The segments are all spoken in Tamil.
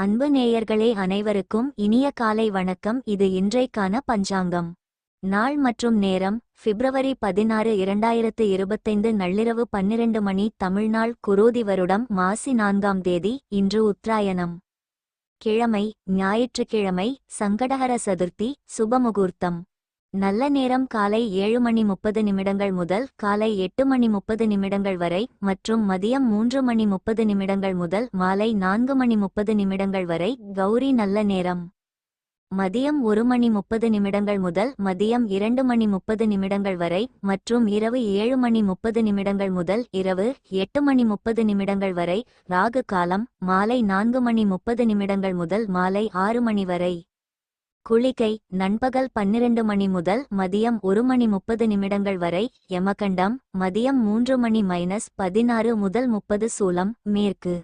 அன்பு நேயர்களே அனைவருக்கும் இனிய காலை வணக்கம். இது இன்றைக்கான பஞ்சாங்கம். நாள் மற்றும் நேரம் பிப்ரவரி பதினாறு இரண்டாயிரத்து இருபத்தைந்து நள்ளிரவு பன்னிரண்டு மணி தமிழ்நாள் குரோதி வருடம் மாசி நான்காம் தேதி இன்று உத்தராயணம். கிழமை ஞாயிற்றுக்கிழமை சங்கடஹர சதுர்த்தி சுபமுகூர்த்தம் நல்ல நேரம் காலை ஏழு மணி முப்பது நிமிடங்கள் முதல் காலை எட்டு மணி முப்பது நிமிடங்கள் வரை மற்றும் மதியம் மூன்று மணி முப்பது நிமிடங்கள் முதல் மாலை நான்கு மணி முப்பது நிமிடங்கள் வரை கௌரி நல்ல நேரம். மதியம் ஒரு மணி முப்பது நிமிடங்கள் முதல் மதியம் இரண்டு மணி முப்பது நிமிடங்கள் வரை மற்றும் இரவு ஏழு மணி முப்பது நிமிடங்கள் முதல் இரவு எட்டு மணி முப்பது நிமிடங்கள் வரை ராகு காலம் மாலை நான்கு மணி முப்பது நிமிடங்கள் முதல் மாலை ஆறு மணி வரை. குளிகை நண்பகல் பன்னிரண்டு மணி முதல் மதியம் ஒரு மணி முப்பது நிமிடங்கள் வரை யமகண்டம் மதியம் மூன்று மணி மைனஸ் பதினாறு முதல் முப்பது சூலம் மேற்கு.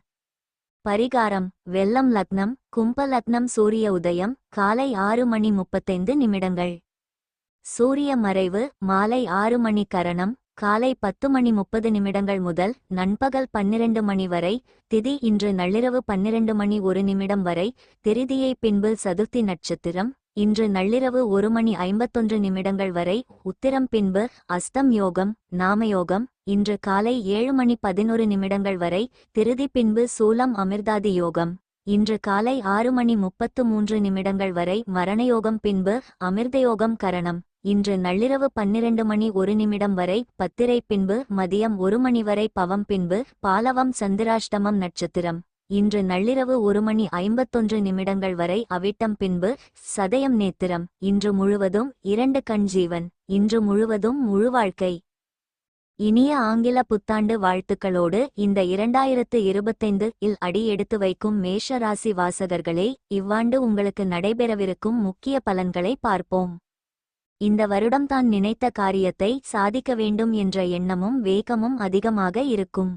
பரிகாரம் வெள்ளம் லக்னம் கும்ப லக்னம் சூரிய உதயம் காலை ஆறு மணி முப்பத்தைந்து நிமிடங்கள். சூரிய மறைவு மாலை ஆறு மணி கரணம் காலை பத்து மணி முப்பது நிமிடங்கள் முதல் நண்பகல் பன்னிரண்டு மணி வரை திதி இன்று நள்ளிரவு பன்னிரண்டு மணி ஒரு நிமிடம் வரை திருதியை பின்பு சதுர்த்தி நட்சத்திரம் இன்று நள்ளிரவு ஒரு மணி ஐம்பத்தொன்று நிமிடங்கள் வரை உத்திரம் பின்பு அஸ்தம் யோகம் நாமயோகம் இன்று காலை ஏழு மணி பதினொரு நிமிடங்கள் வரை திருதி பின்பு சூலம் அமிர்தாதி யோகம் இன்று காலை ஆறு மணி முப்பத்து மூன்று நிமிடங்கள் வரை மரணயோகம் பின்பு அமிர்தயோகம் கரணம். இன்று நள்ளிரவு பன்னிரண்டு மணி ஒரு நிமிடம் வரை பத்திரை பின்பு மதியம் ஒரு மணி வரை பவம் பின்பு பாலவம் சந்திராஷ்டமம் நட்சத்திரம். இன்று நள்ளிரவு ஒரு மணி ஐம்பத்தொன்று நிமிடங்கள் வரை அவிட்டம் பின்பு சதயம் நேத்திரம். இன்று முழுவதும் இரண்டு கண் ஜீவன். இன்று முழுவதும் முழு வாழ்க்கை. இனிய ஆங்கில புத்தாண்டு வாழ்த்துக்களோடு இந்த இரண்டாயிரத்து இருபத்தைந்து இல் அடி எடுத்து வைக்கும் மேஷ ராசி வாசகர்களே இவ்வாண்டு உங்களுக்கு நடைபெறவிருக்கும் முக்கிய பலன்களை பார்ப்போம். இந்த வருடம் தான் நினைத்த காரியத்தை சாதிக்க வேண்டும் என்ற எண்ணமும் வேகமும் அதிகமாக இருக்கும்.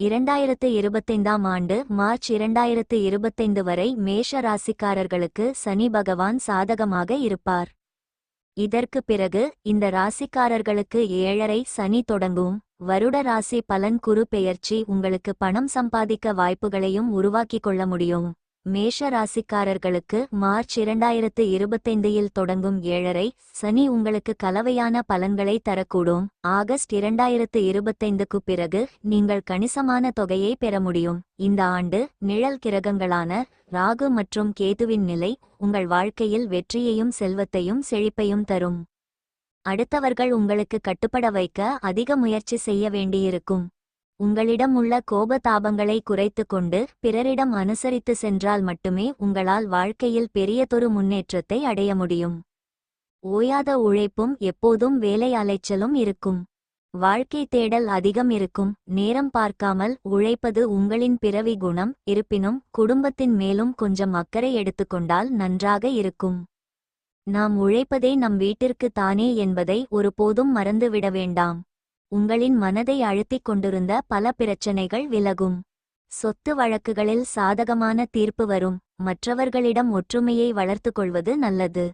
இரண்டாயிரத்து இருபத்தைந்தாம் ஆண்டு மார்ச் இரண்டாயிரத்து இருபத்தைந்து வரை மேஷ ராசிக்காரர்களுக்கு சனி பகவான் சாதகமாக இருப்பார். இதற்கு பிறகு இந்த ராசிக்காரர்களுக்கு ஏழரை சனி தொடங்கும். வருட ராசி பலன் குறு பெயர்ச்சி உங்களுக்கு பணம் சம்பாதிக்க வாய்ப்புகளையும் உருவாக்கிக் கொள்ள முடியும். மேஷ ராசிக்காரர்களுக்கு மார்ச் இரண்டாயிரத்து இருபத்தைந்தில் தொடங்கும் ஏழரை சனி உங்களுக்கு கலவையான பலன்களை தரக்கூடும். ஆகஸ்ட் இரண்டாயிரத்து இருபத்தைந்துக்கு பிறகு நீங்கள் கணிசமான தொகையை பெற முடியும். இந்த ஆண்டு நிழல் கிரகங்களான ராகு மற்றும் கேதுவின் நிலை உங்கள் வாழ்க்கையில் வெற்றியையும் செல்வத்தையும் செழிப்பையும் தரும். அடுத்தவர்கள் உங்களுக்கு கட்டுப்பட வைக்க அதிக முயற்சி செய்ய வேண்டியிருக்கும். உங்களிடம் உள்ள கோபதாபங்களை குறைத்து கொண்டு பிறரிடம் அனுசரித்து சென்றால் மட்டுமே உங்களால் வாழ்க்கையில் பெரியதொரு முன்னேற்றத்தை அடைய முடியும். ஓயாத உழைப்பும் எப்போதும் வேலை அலைச்சலும் இருக்கும். வாழ்க்கை தேடல் அதிகம் இருக்கும். நேரம் பார்க்காமல் உழைப்பது உங்களின் பிறவி குணம் இருப்பினும் குடும்பத்தின் மேலும் கொஞ்சம் அக்கறை எடுத்துக்கொண்டால் நன்றாக இருக்கும். நாம் உழைப்பதே நம் வீட்டிற்கு தானே என்பதை ஒருபோதும் மறந்துவிட வேண்டாம். உங்களின் மனதை அழுத்திக் கொண்டிருந்த பல பிரச்சனைகள் விலகும். சொத்து வழக்குகளில் சாதகமான தீர்ப்பு வரும். மற்றவர்களிடம் ஒற்றுமையை வளர்த்து கொள்வது நல்லது.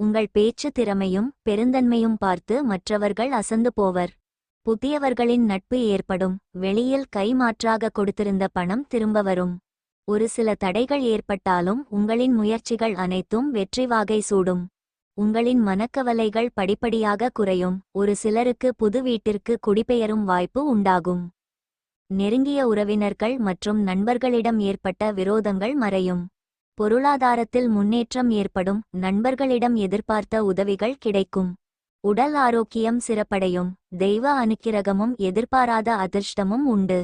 உங்கள் பேச்சு திறமையும் பெருந்தன்மையும் பார்த்து மற்றவர்கள் அசந்து போவர். புதியவர்களின் நட்பு ஏற்படும். வெளியில் கைமாற்றாக கொடுத்திருந்த பணம் திரும்ப வரும். ஒரு சில தடைகள் ஏற்பட்டாலும் உங்களின் முயற்சிகள் அனைத்தும் வெற்றி வாகை சூடும். உங்களின் மனக்கவலைகள் படிப்படியாக குறையும். ஒரு சிலருக்கு புது வீட்டிற்கு குடிபெயரும் வாய்ப்பு உண்டாகும். நெருங்கிய உறவினர்கள் மற்றும் நண்பர்களிடம் ஏற்பட்ட விரோதங்கள் மறையும். பொருளாதாரத்தில் முன்னேற்றம் ஏற்படும். நண்பர்களிடம் எதிர்பார்த்த உதவிகள் கிடைக்கும். உடல் ஆரோக்கியம் சிறப்படையும். தெய்வ அனுக்கிரகமும் எதிர்பாராத அதிர்ஷ்டமும் உண்டு.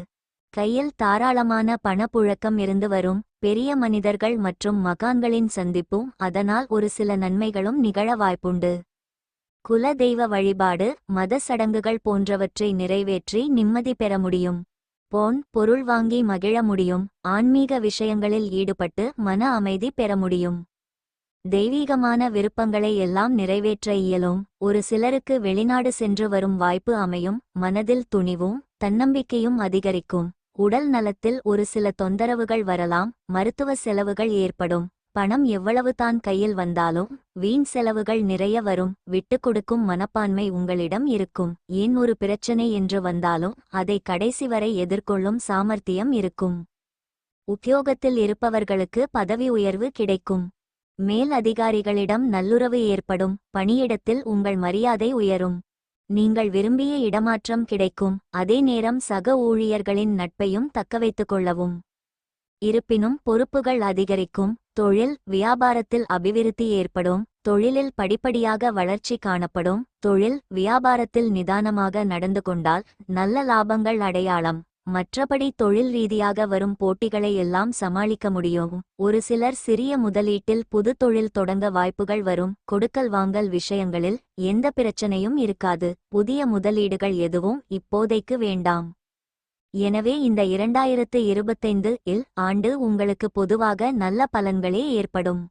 கையில் தாராளமான பணப்புழக்கம் இருந்து வரும் பெரிய மனிதர்கள் மற்றும் மகான்களின் சந்திப்பும் அதனால் ஒரு சில நன்மைகளும் நிகழ வாய்ப்புண்டு. குல தெய்வ வழிபாடு மத சடங்குகள் போன்றவற்றை நிறைவேற்றி நிம்மதி பெற முடியும். போன் பொருள் வாங்கி மகிழ முடியும். ஆன்மீக விஷயங்களில் ஈடுபட்டு மன அமைதி பெற முடியும். தெய்வீகமான விருப்பங்களை எல்லாம் நிறைவேற்ற இயலும். ஒரு சிலருக்கு வெளிநாடு சென்று வரும் வாய்ப்பு அமையும். மனதில் துணிவும் தன்னம்பிக்கையும் அதிகரிக்கும். உடல் நலத்தில் ஒரு சில தொந்தரவுகள் வரலாம் மருத்துவ செலவுகள் ஏற்படும். பணம் எவ்வளவு தான் கையில் வந்தாலும் வீண் செலவுகள் நிறைய வரும் விட்டு கொடுக்கும் மனப்பான்மை உங்களிடம் இருக்கும். ஏன் ஒரு பிரச்சனை என்று வந்தாலும் அதை கடைசி வரை எதிர்கொள்ளும் சாமர்த்தியம் இருக்கும். உத்தியோகத்தில் இருப்பவர்களுக்கு பதவி உயர்வு கிடைக்கும். மேல் அதிகாரிகளிடம் நல்லுறவு ஏற்படும் பணியிடத்தில் உங்கள் மரியாதை உயரும். நீங்கள் விரும்பிய இடமாற்றம் கிடைக்கும். அதே நேரம் சக ஊழியர்களின் நட்பையும் தக்கவைத்துக் கொள்ளவும். இருப்பினும் பொறுப்புகள் அதிகரிக்கும். தொழில் வியாபாரத்தில் அபிவிருத்தி ஏற்படும். தொழிலில் படிப்படியாக வளர்ச்சி காணப்படும். தொழில் வியாபாரத்தில் நிதானமாக நடந்து கொண்டால் நல்ல லாபங்கள் அடையாளம். மற்றபடி தொழில் ரீதியாக வரும் போட்டிகளை எல்லாம் சமாளிக்க முடியும். ஒரு சிலர் சிறிய முதலீட்டில் புது தொழில் தொடங்க வாய்ப்புகள் வரும். கொடுக்கல் வாங்கல் விஷயங்களில் எந்த பிரச்சனையும் இருக்காது. புதிய முதலீடுகள் எதுவும் இப்போதைக்கு வேண்டாம். எனவே இந்த இரண்டாயிரத்து இருபத்தைந்து இல் ஆண்டு உங்களுக்கு பொதுவாக நல்ல பலன்களே ஏற்படும்.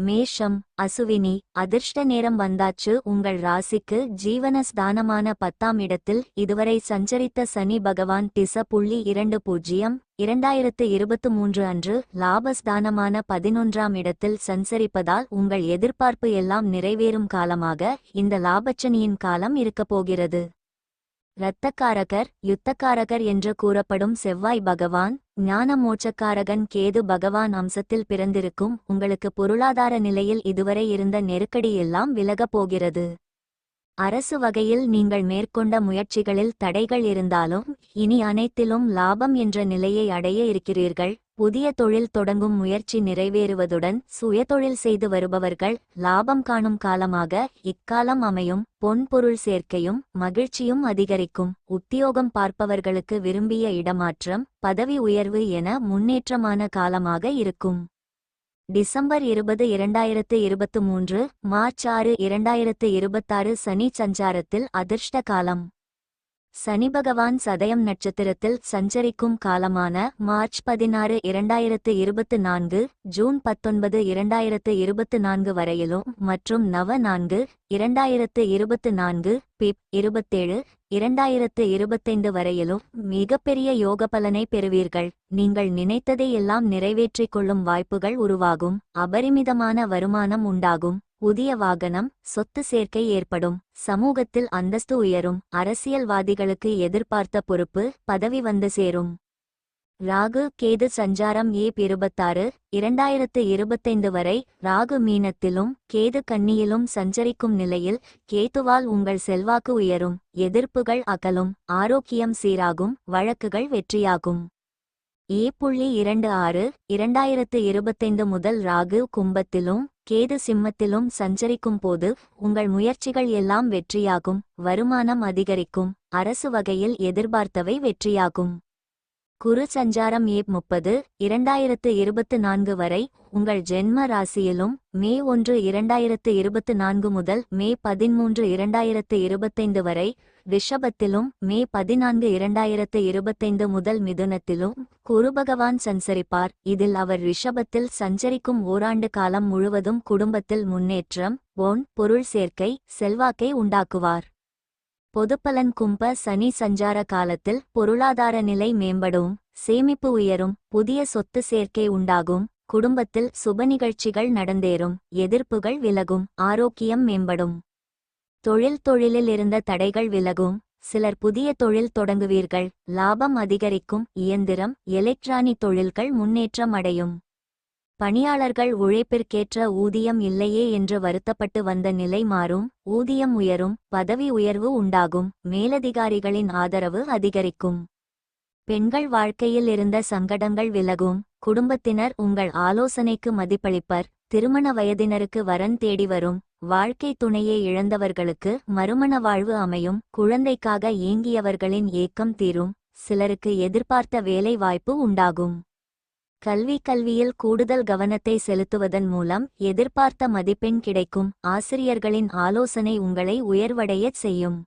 மேஷம் அசுவினி அதிர்ஷ்ட நேரம் வந்தாச்சு. உங்கள் ராசிக்கு ஜீவனஸ்தானமான பத்தாம் இடத்தில் இதுவரை சஞ்சரித்த சனி பகவான் திச புள்ளி இரண்டு பூஜ்ஜியம் இரண்டாயிரத்து இருபத்து மூன்று அன்று லாபஸ்தானமான பதினொன்றாம் இடத்தில் சஞ்சரிப்பதால் உங்கள் எதிர்பார்ப்பு எல்லாம் நிறைவேறும் காலமாக இந்த லாபச்சனியின் காலம் இருக்கப் போகிறது. இரத்தக்காரகர் யுத்தக்காரகர் என்று கூறப்படும் செவ்வாய் பகவான் ஞான மோட்சக்காரகன் கேது பகவான் அம்சத்தில் பிறந்திருக்கும் உங்களுக்கு பொருளாதார நிலையில் இதுவரை இருந்த நெருக்கடி எல்லாம் விலகப் போகிறது. அரசு வகையில் நீங்கள் மேற்கொண்ட முயற்சிகளில் தடைகள் இருந்தாலும் இனி அனைத்திலும் லாபம் என்ற நிலையை அடைய இருக்கிறீர்கள். புதிய தொழில் தொடங்கும் முயற்சி நிறைவேறுவதுடன் சுயதொழில் செய்து வருபவர்கள் லாபம் காணும் காலமாக இக்காலம் அமையும் பொன் பொருள் சேர்க்கையும் மகிழ்ச்சியும் அதிகரிக்கும். உத்தியோகம் பார்ப்பவர்களுக்கு விரும்பிய இடமாற்றம் பதவி உயர்வு என முன்னேற்றமான காலமாக இருக்கும். டிசம்பர் இருபது இரண்டாயிரத்து இருபத்து மூன்று மார்ச் ஆறு இரண்டாயிரத்து இருபத்தாறு சனி சஞ்சாரத்தில் அதிர்ஷ்ட காலம். சனி பகவான் சதயம் நட்சத்திரத்தில் சஞ்சரிக்கும் காலமான மார்ச் பதினாறு இரண்டாயிரத்து இருபத்து நான்கு ஜூன் பத்தொன்பது இரண்டாயிரத்து இருபத்து நான்கு வரையிலும் மற்றும் நவ நான்கு இரண்டாயிரத்து இருபத்து நான்கு பிப் இருபத்தேழு இரண்டாயிரத்து இருபத்தைந்து வரையிலும் மிகப்பெரிய யோக பலனை பெறுவீர்கள். நீங்கள் நினைத்ததை எல்லாம் நிறைவேற்றிக் கொள்ளும் வாய்ப்புகள் உருவாகும். அபரிமிதமான வருமானம் உண்டாகும். புதிய வாகனம் சொத்து சேர்க்கை ஏற்படும். சமூகத்தில் அந்தஸ்து உயரும். அரசியல்வாதிகளுக்கு எதிர்பார்த்த பொறுப்பு பதவி வந்து சேரும். ராகு கேது சஞ்சாரம் ஏ இருபத்தாறு இரண்டாயிரத்து இருபத்தைந்து வரை ராகு மீனத்திலும் கேது கன்னியிலும் சஞ்சரிக்கும் நிலையில் கேதுவால் உங்கள் செல்வாக்கு உயரும். எதிர்ப்புகள் அகலும். ஆரோக்கியம் சீராகும். வழக்குகள் வெற்றியாகும். ஏ புள்ளி இரண்டு ஆறு இரண்டாயிரத்து இருபத்தைந்து முதல் ராகு கும்பத்திலும் கேது சிம்மத்திலும் சஞ்சரிக்கும் போது உங்கள் முயற்சிகள் எல்லாம் வெற்றியாகும் வருமானம் அதிகரிக்கும் அரசு வகையில் எதிர்பார்த்தவை வெற்றியாகும். குரு சஞ்சாரம் ஏ முப்பது இரண்டாயிரத்து இருபத்து நான்கு வரை உங்கள் ஜென்ம ராசியிலும் மே ஒன்று இரண்டாயிரத்து இருபத்து நான்கு முதல் மே பதிமூன்று இரண்டாயிரத்து இருபத்தைந்து வரை ரிஷபத்திலும் மே பதினான்கு இரண்டாயிரத்து இருபத்தைந்து முதல் மிதுனத்திலும் குரு பகவான் சஞ்சரிப்பார். இதில் அவர் ரிஷபத்தில் சஞ்சரிக்கும் ஓராண்டு காலம் முழுவதும் குடும்பத்தில் முன்னேற்றம் பொன் பொருள் சேர்க்கை செல்வாக்கை உண்டாக்குவார். பொதுப்பலன் கும்ப சனி சஞ்சார காலத்தில் பொருளாதார நிலை மேம்படும் சேமிப்பு உயரும் புதிய சொத்து சேர்க்கை உண்டாகும் குடும்பத்தில் சுப நிகழ்ச்சிகள் நடந்தேறும் எதிர்ப்புகள் விலகும் ஆரோக்கியம் மேம்படும். தொழில் தொழிலில் இருந்த தடைகள் விலகும் சிலர் புதிய தொழில் தொடங்குவீர்கள் லாபம் அதிகரிக்கும் இயந்திரம் எலக்ட்ரானிக் தொழில்கள் முன்னேற்றம் அடையும். பணியாளர்கள் உழைப்பிற்கேற்ற ஊதியம் இல்லையே என்று வருத்தப்பட்டு வந்த நிலை மாறும் ஊதியம் உயரும் பதவி உயர்வு உண்டாகும் மேலதிகாரிகளின் ஆதரவு அதிகரிக்கும். பெண்கள் வாழ்க்கையில் இருந்த சங்கடங்கள் விலகும் குடும்பத்தினர் உங்கள் ஆலோசனைக்கு மதிப்பளிப்பர் திருமண வயதினருக்கு வரன் தேடி வரும் வாழ்க்கை துணையை இழந்தவர்களுக்கு மறுமண வாழ்வு அமையும் குழந்தைக்காக ஏங்கியவர்களின் ஏக்கம் தீரும் சிலருக்கு எதிர்பார்த்த வேலை வாய்ப்பு உண்டாகும். கல்வி கல்வியில் கூடுதல் கவனத்தை செலுத்துவதன் மூலம் எதிர்பார்த்த மதிப்பெண் கிடைக்கும். ஆசிரியர்களின் ஆலோசனை உங்களை உயர்வடையச் செய்யும்.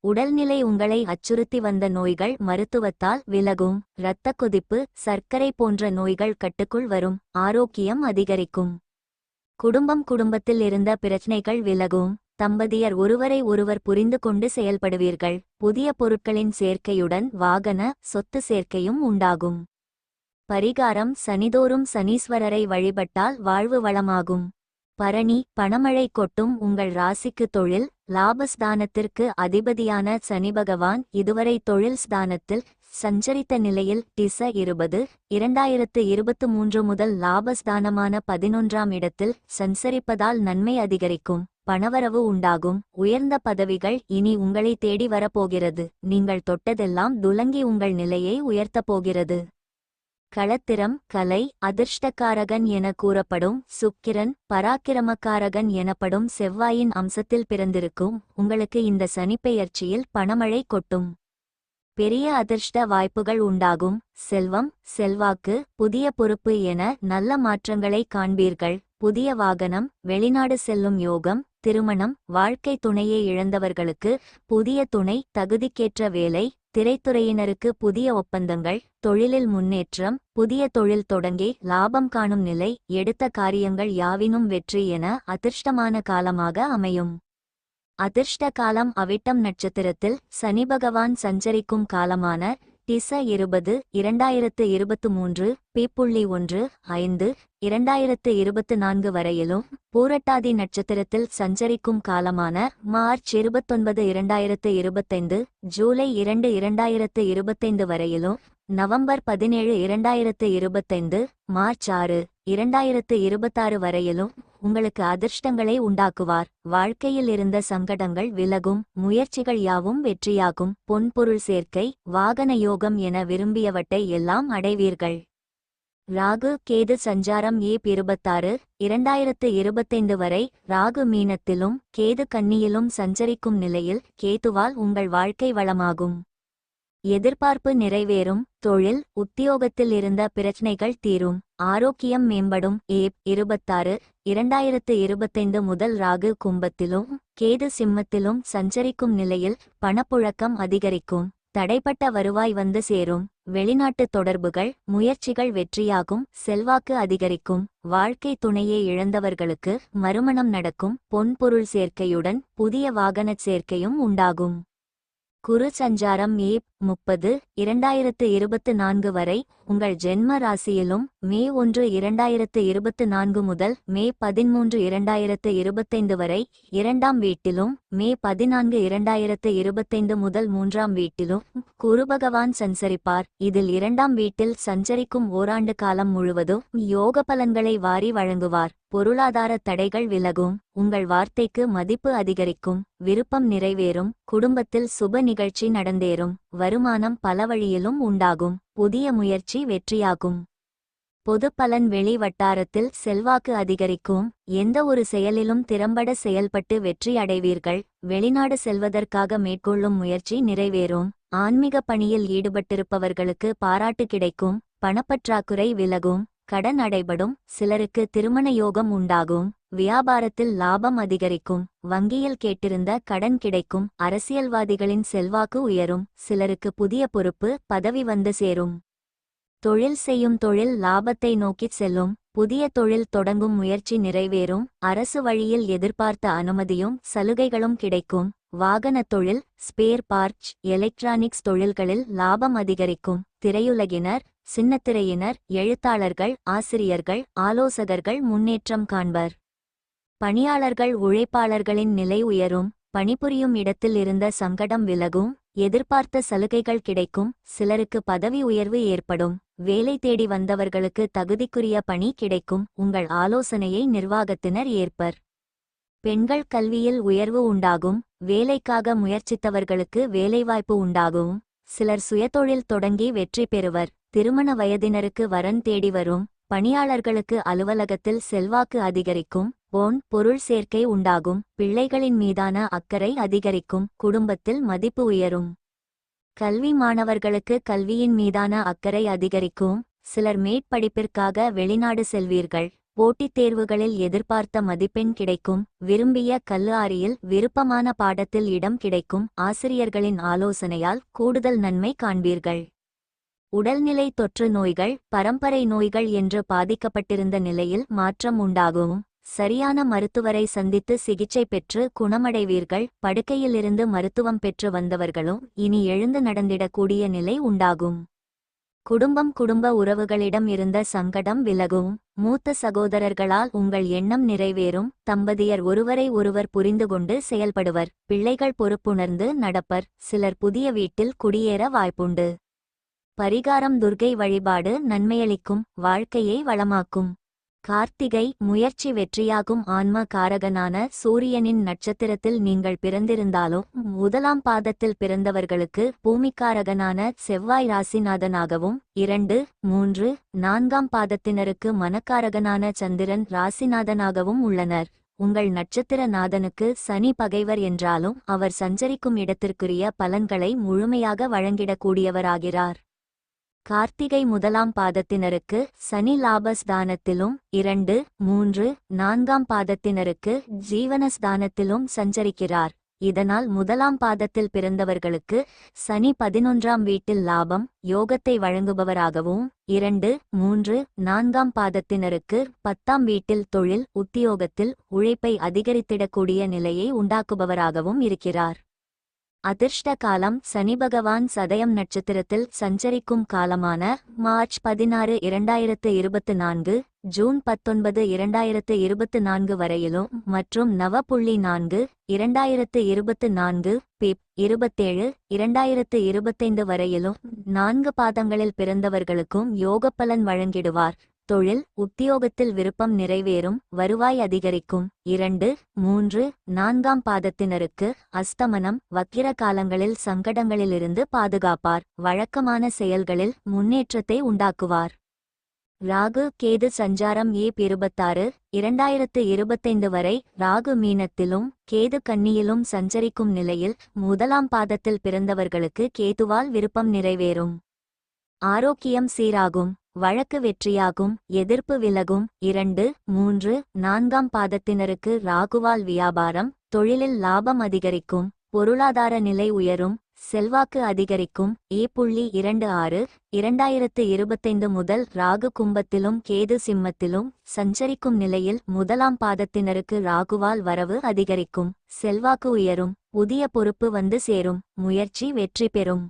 உடல்நிலை உங்களை அச்சுறுத்தி வந்த நோய்கள் மருத்துவத்தால் விலகும். இரத்த கொதிப்பு சர்க்கரை போன்ற நோய்கள் கட்டுக்குள் வரும். ஆரோக்கியம் அதிகரிக்கும். குடும்பம் குடும்பத்தில் இருந்த பிரச்சனைகள் விலகும். தம்பதியர் ஒருவரை ஒருவர் புரிந்து கொண்டு செயல்படுவீர்கள். புதிய பொருட்களின் சேர்க்கையுடன் வாகன சொத்து சேர்க்கையும் உண்டாகும். பரிகாரம் சனிதோறும் சனீஸ்வரரை வழிபட்டால் வாழ்வு வளமாகும். பரணி பணமழை கொட்டும் உங்கள் ராசிக்கு தொழில் லாபஸ்தானத்திற்கு அதிபதியான சனி பகவான் இதுவரை தொழில் ஸ்தானத்தில் சஞ்சரித்த நிலையில் டிச இருபது இரண்டாயிரத்து இருபத்து மூன்று முதல் லாபஸ்தானமான பதினொன்றாம் இடத்தில் சஞ்சரிப்பதால் நன்மை அதிகரிக்கும் பணவரவு உண்டாகும் உயர்ந்த பதவிகள் இனி உங்களை தேடி வரப்போகிறது நீங்கள் தொட்டதெல்லாம் துலங்கி உங்கள் நிலையை உயர்த்தப் போகிறது. களத்திரம் கலை அதிர்ஷ்டக்காரகன் என கூறப்படும் சுக்கிரன் பராக்கிரமக்காரகன் எனப்படும் செவ்வாயின் அம்சத்தில் பிறந்திருக்கும் உங்களுக்கு இந்த சனிப்பெயர்ச்சியில் பணமழை கொட்டும். பெரிய அதிர்ஷ்ட வாய்ப்புகள் உண்டாகும். செல்வம் செல்வாக்கு புதிய பொறுப்பு என நல்ல மாற்றங்களை காண்பீர்கள். புதிய வாகனம் வெளிநாடு செல்லும் யோகம் திருமணம் வாழ்க்கை துணையை இழந்தவர்களுக்கு புதிய துணை தகுதிக்கேற்ற வேலை திரைத்துறையினருக்கு புதிய ஒப்பந்தங்கள் தொழிலில் முன்னேற்றம் புதிய தொழில் தொடங்கி லாபம் காணும் நிலை எடுத்த காரியங்கள் யாவினும் வெற்றி என அதிர்ஷ்டமான காலமாக அமையும். அதிர்ஷ்ட காலம் அவிட்டம் நட்சத்திரத்தில் சனி பகவான் சஞ்சரிக்கும் காலமான டிச இருபது இரண்டாயிரத்து இருபத்து மூன்று பிப்புள்ளி ஒன்று ஐந்து இரண்டாயிரத்து இருபத்து நான்கு வரையிலும் பூரட்டாதி நட்சத்திரத்தில் சஞ்சரிக்கும் காலமான மார்ச் இருபத்தொன்பது இரண்டாயிரத்து இருபத்தைந்து ஜூலை இரண்டு இரண்டாயிரத்து இருபத்தைந்து வரையிலும் நவம்பர் பதினேழு இரண்டாயிரத்து இருபத்தைந்து மார்ச் ஆறு இரண்டாயிரத்து இருபத்தாறு வரையிலும் உங்களுக்கு அதிர்ஷ்டங்களை உண்டாக்குவார். வாழ்க்கையில் இருந்த சங்கடங்கள் விலகும் முயற்சிகள் யாவும் வெற்றியாகும். பொன்பொருள் சேர்க்கை வாகன யோகம் என விரும்பியவற்றை எல்லாம் அடைவீர்கள். ராகு கேது சஞ்சாரம் ஏப் இருபத்தாறு இரண்டாயிரத்து இருபத்தைந்து வரை ராகு மீனத்திலும் கேது கன்னியிலும் சஞ்சரிக்கும் நிலையில் கேதுவால் உங்கள் வாழ்க்கை வளமாகும். எதிர்பார்ப்பு நிறைவேறும் தொழில் உத்தியோகத்தில் இருந்த பிரச்சனைகள் தீரும். ஆரோக்கியம் மேம்படும். ஏப் இருபத்தாறு இரண்டாயிரத்து இருபத்தைந்து முதல் ராகு கும்பத்திலும் கேது சிம்மத்திலும் சஞ்சரிக்கும் நிலையில் பணப்புழக்கம் அதிகரிக்கும் தடைப்பட்ட வருவாய் வந்து சேரும் வெளிநாட்டு தொடர்புகள் முயற்சிகள் வெற்றியாகும் செல்வாக்கு அதிகரிக்கும் வாழ்க்கை துணையை இழந்தவர்களுக்கு மறுமணம் நடக்கும் பொன்பொருள் சேர்க்கையுடன் புதிய வாகனச் சேர்க்கையும் உண்டாகும். குரு சஞ்சாரம் ஏப் முப்பது இரண்டாயிரத்து இருபத்து நான்கு வரை உங்கள் ஜென்ம ராசியிலும் மே ஒன்று இரண்டாயிரத்து இருபத்து நான்கு முதல் மே பதிமூன்று இரண்டாயிரத்து இருபத்தைந்து வரை இரண்டாம் வீட்டிலும் மே பதினான்கு இரண்டாயிரத்து இருபத்தைந்து முதல் மூன்றாம் வீட்டிலும் குரு பகவான் சஞ்சரிப்பார். இதில் இரண்டாம் வீட்டில் சஞ்சரிக்கும் ஓராண்டு காலம் முழுவதும் யோக பலன்களை வாரி வழங்குவார். பொருளாதார தடைகள் விலகும். உங்கள் வார்த்தைக்கு மதிப்பு அதிகரிக்கும். விருப்பம் நிறைவேறும். குடும்பத்தில் சுப நிகழ்ச்சி நடந்தேறும். வருமானம் பல வழியிலும் உண்டாகும். புதிய முயற்சி வெற்றியாகும். பொதுப்பலன் வெளி வட்டாரத்தில் செல்வாக்கு அதிகரிக்கும். எந்த ஒரு செயலிலும் திறம்பட செயல்பட்டு வெற்றி அடைவீர்கள். வெளிநாடு செல்வதற்காக மேற்கொள்ளும் முயற்சி நிறைவேறும். ஆன்மீக பணியில் ஈடுபட்டிருப்பவர்களுக்கு பாராட்டு கிடைக்கும். பணப்பற்றாக்குறை விலகும். கடன் அடைபடும். சிலருக்கு திருமண யோகம் உண்டாகும். வியாபாரத்தில் லாபம் அதிகரிக்கும் வங்கியில் கேட்டிருந்த கடன் கிடைக்கும் அரசியல்வாதிகளின் செல்வாக்கு உயரும் சிலருக்கு புதிய பொறுப்பு பதவி வந்து சேரும். தொழில் செய்யும் தொழில் லாபத்தை நோக்கிச் செல்லும் புதிய தொழில் தொடங்கும் முயற்சி நிறைவேறும் அரசு வழியில் எதிர்பார்த்த அனுமதியும் சலுகைகளும் கிடைக்கும். வாகன தொழில் ஸ்பேர் பார்ட்ஸ் எலக்ட்ரானிக்ஸ் தொழில்களில் லாபம் அதிகரிக்கும். திரையுலகினர் சின்னத்திரையினர் எழுத்தாளர்கள் ஆசிரியர்கள் ஆலோசகர்கள் முன்னேற்றம் காண்பர். பணியாளர்கள் உழைப்பாளர்களின் நிலை உயரும் பணிபுரியும் இடத்தில் இருந்த சங்கடம் விலகும் எதிர்பார்த்த சலுகைகள் கிடைக்கும் சிலருக்கு பதவி உயர்வு ஏற்படும் வேலை தேடி வந்தவர்களுக்கு தகுதிக்குரிய பணி கிடைக்கும் உங்கள் ஆலோசனையை நிர்வாகத்தினர் ஏற்பர். பெண்கள் கல்வியில் உயர்வு உண்டாகும் வேலைக்காக முயற்சித்தவர்களுக்கு வேலைவாய்ப்பு உண்டாகும் சிலர் சுயதொழில் தொடங்கி வெற்றி பெறுவர் திருமண வயதினருக்கு வரன் தேடி வரும் பணியாளர்களுக்கு அலுவலகத்தில் செல்வாக்கு அதிகரிக்கும் பொன் பொருள் சேர்க்கை உண்டாகும். பிள்ளைகளின் மீதான அக்கறை அதிகரிக்கும். குடும்பத்தில் மதிப்பு உயரும். கல்வி மாணவர்களுக்கு கல்வியின் மீதான அக்கறை அதிகரிக்கும். சிலர் மேற்படிப்பிற்காக வெளிநாடு செல்வீர்கள். போட்டித் தேர்வுகளில் எதிர்பார்த்த மதிப்பெண் கிடைக்கும். விரும்பிய கல்லாரியில் விருப்பமான பாடத்தில் இடம் கிடைக்கும். ஆசிரியர்களின் ஆலோசனையால் கூடுதல் நன்மை காண்பீர்கள். உடல்நிலை தொற்று நோய்கள் பரம்பரை நோய்கள் என்று பாதிக்கப்பட்டிருந்த நிலையில் மாற்றம் உண்டாகும். சரியான மருத்துவரை சந்தித்து சிகிச்சை பெற்று குணமடைவீர்கள். படுக்கையிலிருந்து மருத்துவம் பெற்று வந்தவர்களும் இனி எழுந்து நடந்திடக்கூடிய நிலை உண்டாகும். குடும்பம் குடும்ப உறவுகளிடம் இருந்த சங்கடம் விலகும். மூத்த சகோதரர்களால் உங்கள் எண்ணம் நிறைவேறும். தம்பதியர் ஒருவரை ஒருவர் புரிந்து கொண்டு செயல்படுவர். பிள்ளைகள் பொறுப்புணர்ந்து நடப்பர். சிலர் புதிய வீட்டில் குடியேற வாய்ப்புண்டு. பரிகாரம் துர்க்கை வழிபாடு நன்மையளிக்கும். வாழ்க்கையை வளமாக்கும். கார்த்திகை முயற்சி வெற்றியாகும் ஆன்ம காரகனான சூரியனின் நட்சத்திரத்தில் நீங்கள் பிறந்திருந்தாலும் முதலாம் பாதத்தில் பிறந்தவர்களுக்கு பூமிக்காரகனான செவ்வாய் ராசிநாதனாகவும் இரண்டு மூன்று நான்காம் பாதத்தினருக்கு மனக்காரகனான சந்திரன் ராசிநாதனாகவும் உள்ளனர். உங்கள் நட்சத்திர நாதனுக்கு சனி பகைவர் என்றாலும் அவர் சஞ்சரிக்கும் இடத்திற்குரிய பலன்களை முழுமையாக வழங்கிடக்கூடியவராகிறார். கார்த்திகை முதலாம் பாதத்தினருக்கு சனி லாபஸ்தானத்திலும் இரண்டு மூன்று நான்காம் பாதத்தினருக்கு ஜீவனஸ்தானத்திலும் சஞ்சரிக்கிறார். இதனால் முதலாம் பாதத்தில் பிறந்தவர்களுக்கு சனி பதினொன்றாம் வீட்டில் லாபம் யோகத்தை வழங்குபவராகவும் இரண்டு மூன்று நான்காம் பாதத்தினருக்கு பத்தாம் வீட்டில் தொழில் உத்தியோகத்தில் உழைப்பை அதிகரித்திடக்கூடிய நிலையை உண்டாக்குபவராகவும் இருக்கிறார். அதிர்ஷ்ட காலம் சனி பகவான் சதயம் நட்சத்திரத்தில் சஞ்சரிக்கும் காலமான மார்ச் பதினாறு இரண்டாயிரத்து இருபத்து நான்கு ஜூன் பத்தொன்பது இரண்டாயிரத்து இருபத்து நான்கு வரையிலும் மற்றும் நவ புள்ளி நான்கு இரண்டாயிரத்து இருபத்து நான்கு பிப் இருபத்தேழு இரண்டாயிரத்து இருபத்தைந்து வரையிலும் நான்கு பாதங்களில் பிறந்தவர்களுக்கும் யோகப்பலன் வழங்கிடுவார். தொழில் உத்தியோகத்தில் விருப்பம் நிறைவேறும் வருவாய் அதிகரிக்கும். இரண்டு மூன்று நான்காம் பாதத்தினருக்கு அஸ்தமனம் வக்கிர காலங்களில் சங்கடங்களிலிருந்து பாதுகாப்பார். வழக்கமான செயல்களில் முன்னேற்றத்தை உண்டாக்குவார். ராகு கேது சஞ்சாரம் ஏ இருபத்தாறு இரண்டாயிரத்து இருபத்தைந்து வரை ராகு மீனத்திலும் கேது கன்னியிலும் சஞ்சரிக்கும் நிலையில் முதலாம் பாதத்தில் பிறந்தவர்களுக்கு கேதுவால் விருப்பம் நிறைவேறும். ஆரோக்கியம் சீராகும். வழக்கு வெற்றியாகும் எதிர்ப்பு விலகும். இரண்டு மூன்று நான்காம் பாதத்தினருக்கு ராகுவால் வியாபாரம் தொழிலில் லாபம் அதிகரிக்கும் பொருளாதார நிலை உயரும் செல்வாக்கு அதிகரிக்கும். ஏ புள்ளி இரண்டு ஆறு இரண்டாயிரத்து இருபத்தைந்து முதல் ராகு கும்பத்திலும் கேது சிம்மத்திலும் சஞ்சரிக்கும் நிலையில் முதலாம் பாதத்தினருக்கு ராகுவால் வரவு அதிகரிக்கும் செல்வாக்கு உயரும் புதிய பொறுப்பு வந்து சேரும் முயற்சி வெற்றி பெறும்.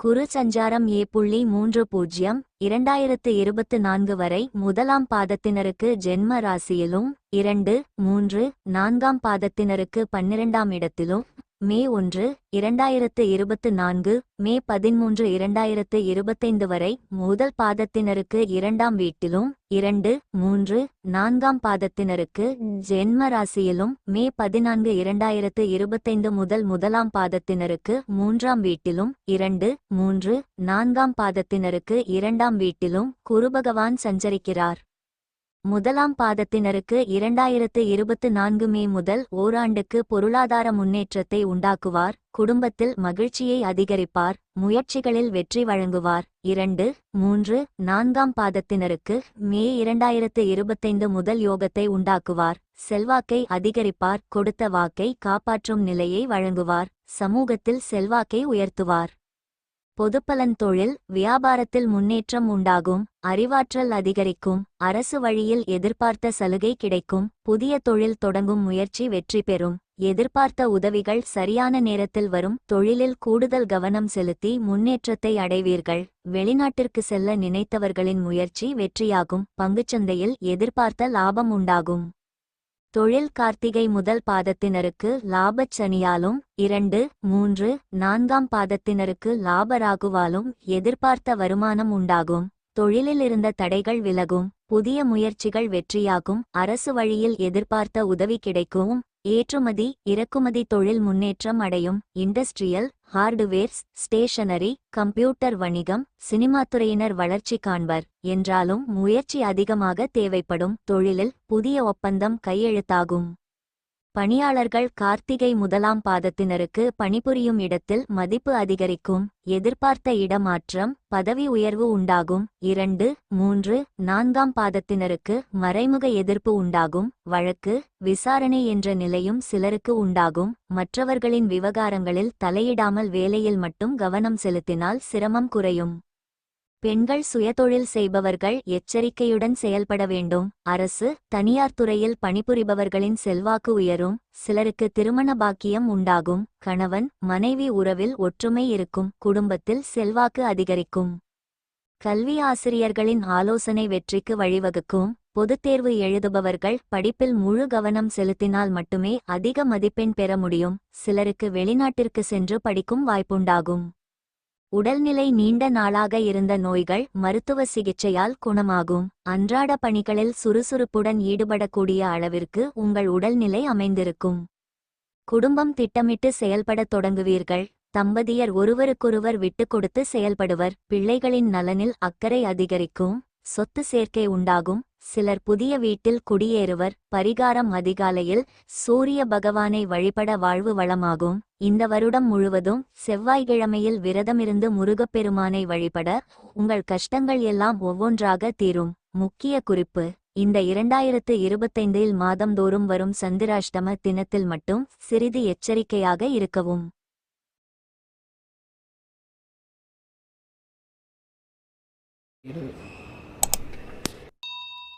குரு சஞ்சாரம் ஏ புள்ளி மூன்று பூஜ்ஜியம் இரண்டாயிரத்து இருபத்து நான்கு வரை முதலாம் பாதத்தினருக்கு ஜென்ம ராசியிலும் இரண்டு மூன்று நான்காம் பாதத்தினருக்கு பன்னிரண்டாம் இடத்திலும் மே ஒன்று இரண்டாயிரத்து இருபத்து நான்கு மே பதிமூன்று இரண்டாயிரத்து இருபத்தைந்து வரை முதல் பாதத்தினருக்கு இரண்டாம் வீட்டிலும் இரண்டு மூன்று நான்காம் பாதத்தினருக்கு ஜென்ம ராசியிலும் மே பதினான்கு இரண்டாயிரத்து இருபத்தைந்து முதல் முதலாம் பாதத்தினருக்கு மூன்றாம் வீட்டிலும் இரண்டு மூன்று நான்காம் பாதத்தினருக்கு இரண்டாம் வீட்டிலும் குருபகவான் சஞ்சரிக்கிறார். முதலாம் பாதத்தினருக்கு இரண்டாயிரத்து இருபத்து நான்கு மே முதல் ஓராண்டுக்கு பொருளாதார முன்னேற்றத்தை உண்டாக்குவார் குடும்பத்தில் மகிழ்ச்சியை அதிகரிப்பார் முயற்சிகளில் வெற்றி வழங்குவார். இரண்டு மூன்று நான்காம் பாதத்தினருக்கு மே இரண்டாயிரத்து இருபத்தைந்து முதல் யோகத்தை உண்டாக்குவார். செல்வாக்கை அதிகரிப்பார் கொடுத்த வாக்கை காப்பாற்றும் நிலையை வழங்குவார் சமூகத்தில் செல்வாக்கை உயர்த்துவார். பொதுப்பலன் தொழில் வியாபாரத்தில் முன்னேற்றம் உண்டாகும் அறிவாற்றல் அதிகரிக்கும் அரசு வழியில் எதிர்பார்த்த சலுகை கிடைக்கும் புதிய தொழில் தொடங்கும் முயற்சி வெற்றி பெறும். எதிர்பார்த்த உதவிகள் சரியான நேரத்தில் வரும் தொழிலில் கூடுதல் கவனம் செலுத்தி முன்னேற்றத்தை அடைவீர்கள். வெளிநாட்டிற்கு செல்ல நினைத்தவர்களின் முயற்சி வெற்றியாகும் பங்குச்சந்தையில் எதிர்பார்த்த லாபம் உண்டாகும். தொழில் கார்த்திகை முதல் பாதத்தினருக்கு லாபச் சனியாலும் இரண்டு மூன்று நான்காம் பாதத்தினருக்கு லாபராகுவாலும் எதிர்பார்த்த வருமானம் உண்டாகும். தொழிலில் இருந்த தடைகள் விலகும் புதிய முயற்சிகள் வெற்றியாகும் அரசு வழியில் எதிர்பார்த்த உதவி கிடைக்கும். ஏற்றுமதி இறக்குமதி தொழில் முன்னேற்றம் அடையும் இண்டஸ்ட்ரியல் ஹார்டுவேர்ஸ் ஸ்டேஷனரி கம்ப்யூட்டர் வணிகம் சினிமா துறையினர் வளர்ச்சி காண்பர். என்றாலும் முயற்சி அதிகமாக தேவைப்படும் தொழிலில் புதிய ஒப்பந்தம் கையெழுத்தாகும். பணியாளர்கள் கார்த்திகை முதலாம் பாதத்தினருக்கு பணிபுரியும் இடத்தில் மதிப்பு அதிகரிக்கும் எதிர்பார்த்த இடமாற்றம் பதவி உயர்வு உண்டாகும். இரண்டு மூன்று நான்காம் பாதத்தினருக்கு மறைமுக எதிர்ப்பு உண்டாகும். வழக்கு விசாரணை என்ற நிலையும் சிலருக்கு உண்டாகும். மற்றவர்களின் விவகாரங்களில் தலையிடாமல் வேலையில் மட்டும் கவனம் செலுத்தினால் சிரமம் குறையும். பெண்கள் சுயதொழில் செய்பவர்கள் எச்சரிக்கையுடன் செயல்பட வேண்டும். அரசு தனியார் துறையில் பணிபுரிபவர்களின் செல்வாக்கு உயரும். சிலருக்கு திருமண பாக்கியம் உண்டாகும். கணவன் மனைவி உறவில் ஒற்றுமை இருக்கும். குடும்பத்தில் செல்வாக்கு அதிகரிக்கும். கல்வி ஆசிரியர்களின் ஆலோசனை வெற்றிக்கு வழிவகுக்கும். பொதுத் தேர்வு எழுதுபவர்கள் படிப்பில் முழு கவனம் செலுத்தினால் மட்டுமே அதிக மதிப்பெண் பெற முடியும். சிலருக்கு வெளிநாட்டிற்கு சென்று படிக்கும் வாய்ப்புண்டாகும். உடல்நிலை நீண்ட நாளாக இருந்த நோய்கள் மருத்துவ சிகிச்சையால் குணமாகும். அன்றாட பணிகளில் சுறுசுறுப்புடன் ஈடுபடக்கூடிய அளவிற்கு உங்கள் உடல்நிலை அமைந்திருக்கும். குடும்பம் திட்டமிட்டு செயல்படத் தொடங்குவீர்கள். தம்பதியர் ஒருவருக்கொருவர் விட்டுக் கொடுத்து செயல்படுவர். பிள்ளைகளின் நலனில் அக்கறை அதிகரிக்கும். சொத்து சேர்க்கை உண்டாகும். சிலர் புதிய வீட்டில் குடியேறுவர். பரிகாரம் அதிகாலையில் சூரிய பகவானை வழிபட வாழ்வு வளமாகும். இந்த வருடம் முழுவதும் செவ்வாய்க்கிழமையில் விரதமிருந்து முருகப்பெருமானை வழிபட உங்கள் கஷ்டங்கள் எல்லாம் ஒவ்வொன்றாக தீரும். முக்கிய குறிப்பு இந்த இரண்டாயிரத்து இருபத்தைந்தில் மாதந்தோறும் வரும் சந்திராஷ்டம தினத்தில் மட்டும் சிறிது எச்சரிக்கையாக இருக்கவும். இரு.